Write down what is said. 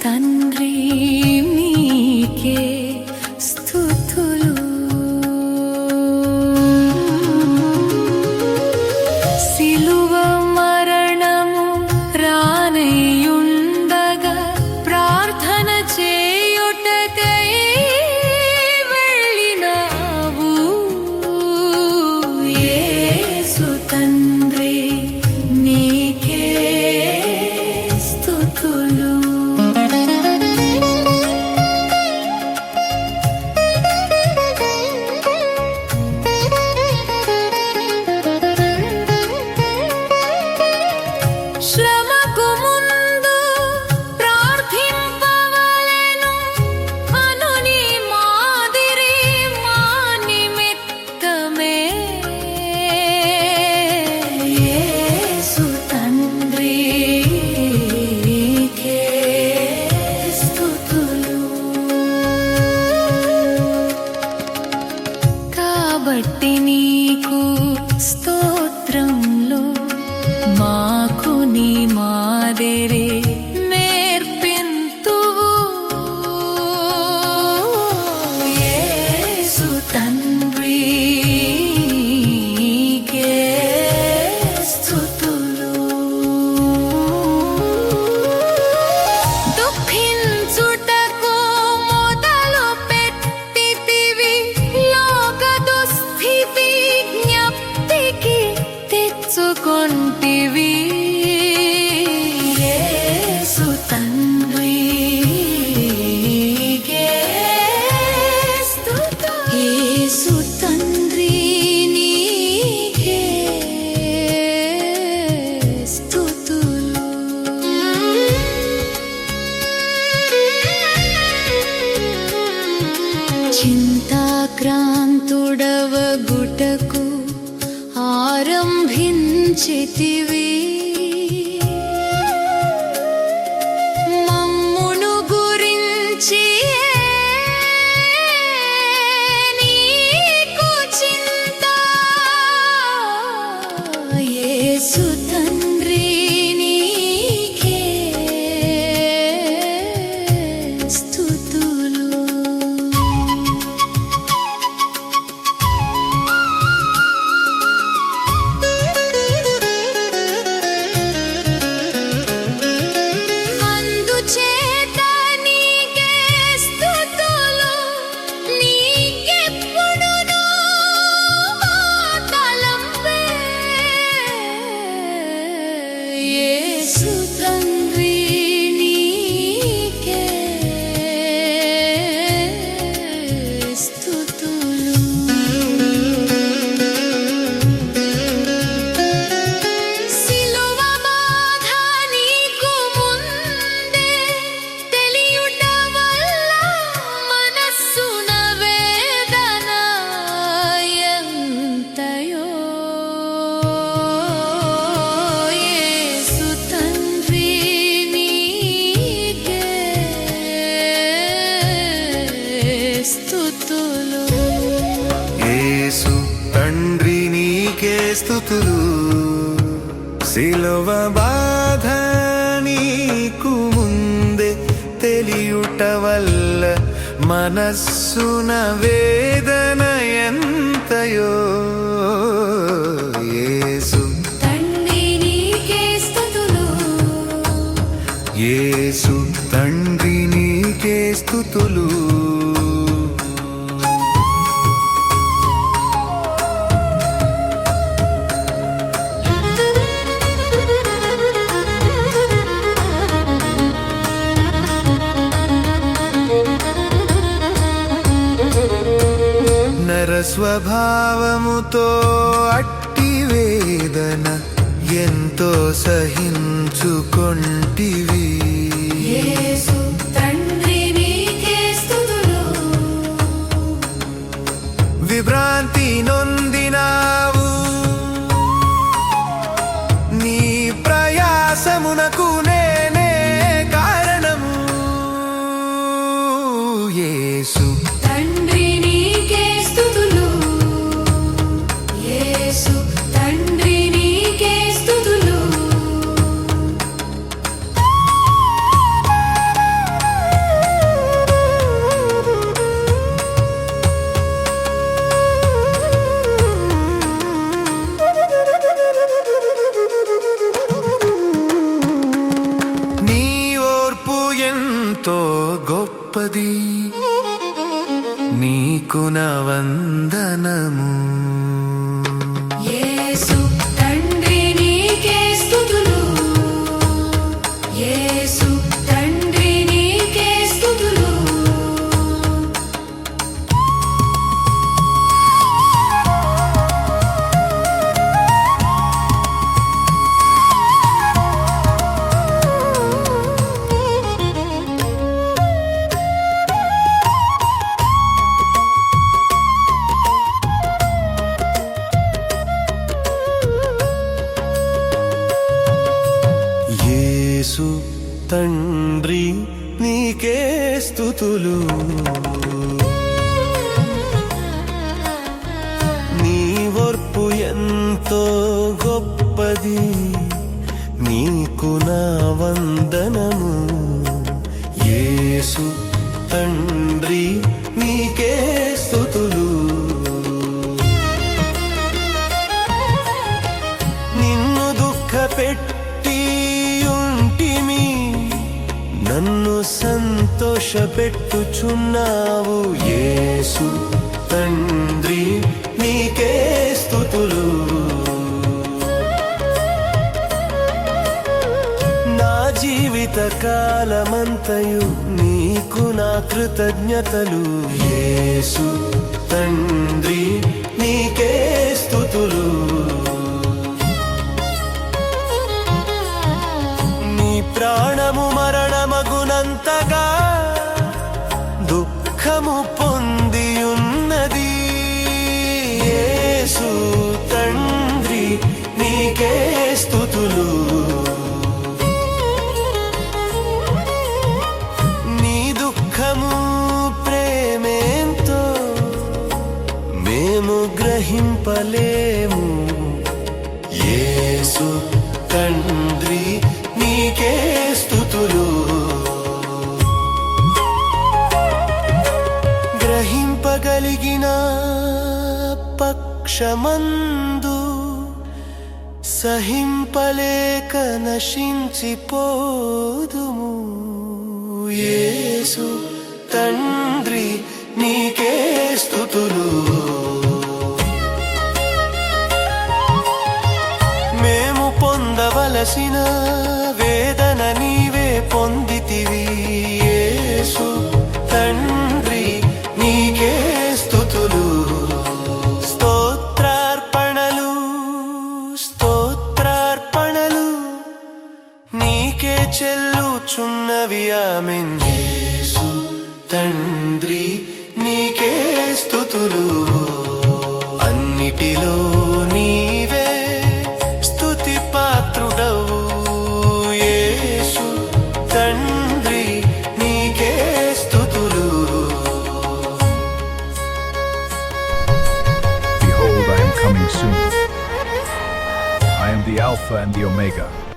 但。believe మనస్సున వేదన ఎంతయో యేసు. తండ్రిని కేస్తుతులు యేసు తండ్రిని కేస్తుతులు స్వభావముతో అట్టి వేదన ఎంతో సహించుకుంటివి. విభ్రాంతి నొందినావు నీకు నా వందనము. తండ్రి నీకే స్థుతులు పెట్టుచున్నావు యేసు తండ్రి నీకే స్థుతులు. నా జీవిత కాలమంతయు నీకు నా కృతజ్ఞతలు. యేసు తండ్రి నీకే నీకే స్థుతులు. నీ దుఃఖము ప్రేమేంతో మేము గ్రహింపలేము. యేసు తండ్రి నీకే స్థుతులు. గ్రహింపగలిగిన పక్షమందు సహింపలేక నశించిపోదుము. యేసు తండ్రి నీకే స్థుతులు. మేము పొందవలసిన Alpha and the Omega,